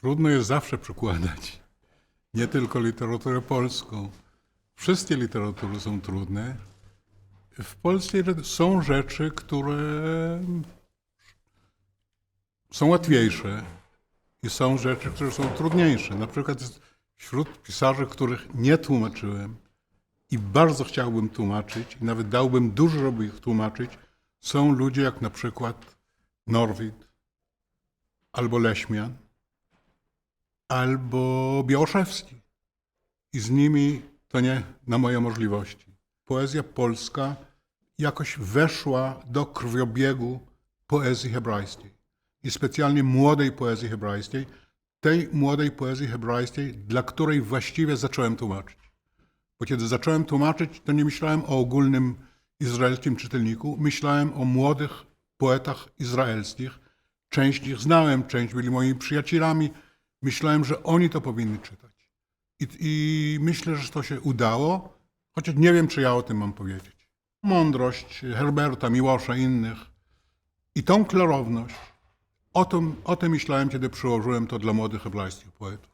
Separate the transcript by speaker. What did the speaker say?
Speaker 1: Trudno jest zawsze przekładać. Nie tylko literaturę polską. Wszystkie literatury są trudne. W polskiej są rzeczy, które są łatwiejsze i są rzeczy, które są trudniejsze. Na przykład wśród pisarzy, których nie tłumaczyłem i bardzo chciałbym tłumaczyć, i nawet dałbym dużo, żeby ich tłumaczyć, są ludzie jak na przykład Norwid, albo Leśmian, albo Białoszewski. I z nimi to nie na moje możliwości. Poezja polska jakoś weszła do krwiobiegu poezji hebrajskiej. I specjalnie młodej poezji hebrajskiej, tej młodej poezji hebrajskiej, dla której właściwie zacząłem tłumaczyć. Bo kiedy zacząłem tłumaczyć, to nie myślałem o ogólnym izraelskim czytelniku, myślałem o młodych poetach izraelskich. Część ich znałem, część byli moimi przyjacielami. Myślałem, że oni to powinni czytać. I, I myślę, że to się udało, chociaż nie wiem, czy ja o tym mam powiedzieć. Mądrość Herberta, Miłosza innych i tą klarowność, o tym, o tym myślałem, kiedy przyłożyłem to dla młodych hebrajskich poetów.